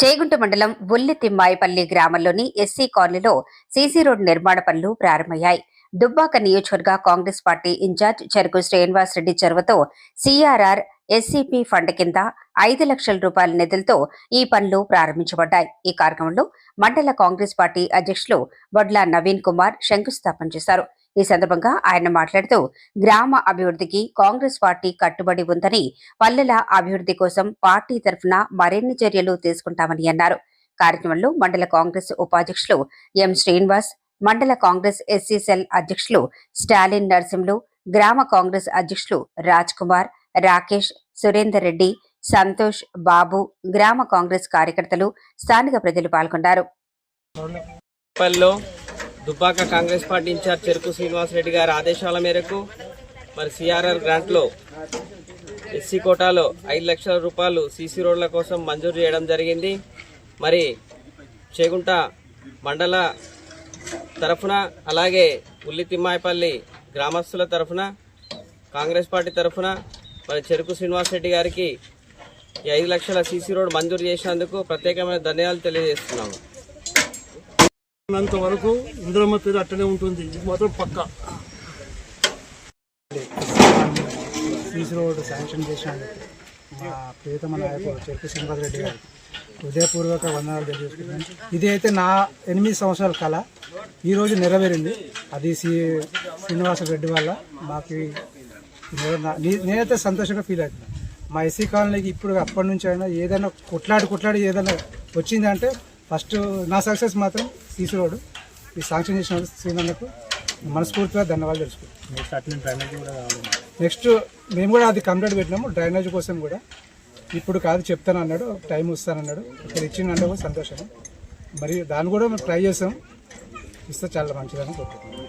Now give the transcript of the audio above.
చేగుంట మండలం బుల్లి తిమ్మాయిపల్లి గ్రామంలోని ఎస్సీ కాలనీలో సీసీ రోడ్డు నిర్మాణ పనులు ప్రారంభమయ్యాయి. దుబ్బాక నియోజకవర్గ కాంగ్రెస్ పార్టీ ఇన్ఛార్జ్ చెరుకు శ్రీనివాస్ రెడ్డి చొరవతో సిఆర్ఆర్ ఎస్సీపీ ఫండ్ కింద ఐదు లక్షల రూపాయల నిధులతో ఈ పనులు ప్రారంభించబడ్డాయి. ఈ కార్యక్రమంలో మండల కాంగ్రెస్ పార్టీ అధ్యక్షులు బొడ్ల నవీన్ కుమార్ శంకుస్థాపన చేశారు. ఈ సందర్భంగా ఆయన మాట్లాడుతూ గ్రామ అభివృద్ధికి కాంగ్రెస్ పార్టీ కట్టుబడి ఉందని పల్లెల అభివృద్ధి కోసం పార్టీ తరఫున మరిన్ని చర్యలు తీసుకుంటామని అన్నారు. కార్యక్రమంలో మండల కాంగ్రెస్ ఉపాధ్యక్షులు ఎం శ్రీనివాస్ మండల కాంగ్రెస్ ఎస్సీసెల్ అధ్యక్షులు స్టాలిన్ నరసింహులు గ్రామ కాంగ్రెస్ అధ్యక్షులు రాజ్ కుమార్ రాకేష్ సురేందర్ రెడ్డి సంతోష్ బాబు గ్రామ కాంగ్రెస్ కార్యకర్తలు స్థానిక ప్రజలు పాల్గొన్నారు. దుబ్బాక కాంగ్రెస్ పార్టీ ఇన్ఛార్జ్ చెరుకు శ్రీనివాసరెడ్డి గారి ఆదేశాల మేరకు మరి సిఆర్ఆర్ గ్రాంట్లో ఎస్సీ కోటాలో ఐదు లక్షల రూపాయలు సీసీ రోడ్ల కోసం మంజూరు చేయడం జరిగింది. మరి చేగుంట మండల తరఫున అలాగే ఉల్లి తిమ్మాయిపల్లి గ్రామస్తుల తరఫున కాంగ్రెస్ పార్టీ తరఫున మరి చెరుకు శ్రీనివాసరెడ్డి గారికి ఈ ఐదు లక్షల సీసీ రోడ్ మంజూరు చేసినందుకు ప్రత్యేకమైన ధన్యవాదాలు తెలియజేస్తున్నాము. ఉన్నంత వరకు ఇంద్రమ్మ పేరు అట్టనే ఉంటుంది. ఇది మాత్రం పక్క. సీసీ రోడ్డు శాంక్షన్ చేసినందుకు మా ప్రియతమ నాయకుడు చెరుకు శ్రీనివాస్ రెడ్డి గారికి హృదయపూర్వక వందనాలు తెలియజేసుకున్నాను ఇది అయితే నా ఎనిమిది సంవత్సరాల కళ. ఈరోజు నెరవేరింది. అది శ్రీ శ్రీనివాస రెడ్డి వల్ల మాకు నే- నేనైతే సంతోషంగా ఫీల్ అవుతున్నాను మా ఎస్సీ కాలనీకి ఇప్పుడు అప్పటి నుంచి అయినా ఏదైనా కొట్లాడి కొట్లాడి ఏదైనా వచ్చిందంటే ఫస్ట్ నా సక్సెస్ మాత్రం సీసీ రోడ్డు ఈ శాంక్షన్ చేసిన శ్రీనన్నకు మనస్ఫూర్తిగా ధన్యవాదాలు తెలుసుకుంటాం నెక్స్ట్ మేము కూడా అది కంప్లీట్ పెట్టినాము. డ్రైనేజ్ కోసం కూడా. ఇప్పుడు కాదు చెప్తాను అన్నాడు. టైం వస్తానన్నాడు. ఇక్కడ ఇచ్చిందంటే కూడా సంతోషం మరి దాన్ని కూడా మేము ట్రై చేసాం ఇస్తే చాలా మంచిదని కోరుకుంటున్నాం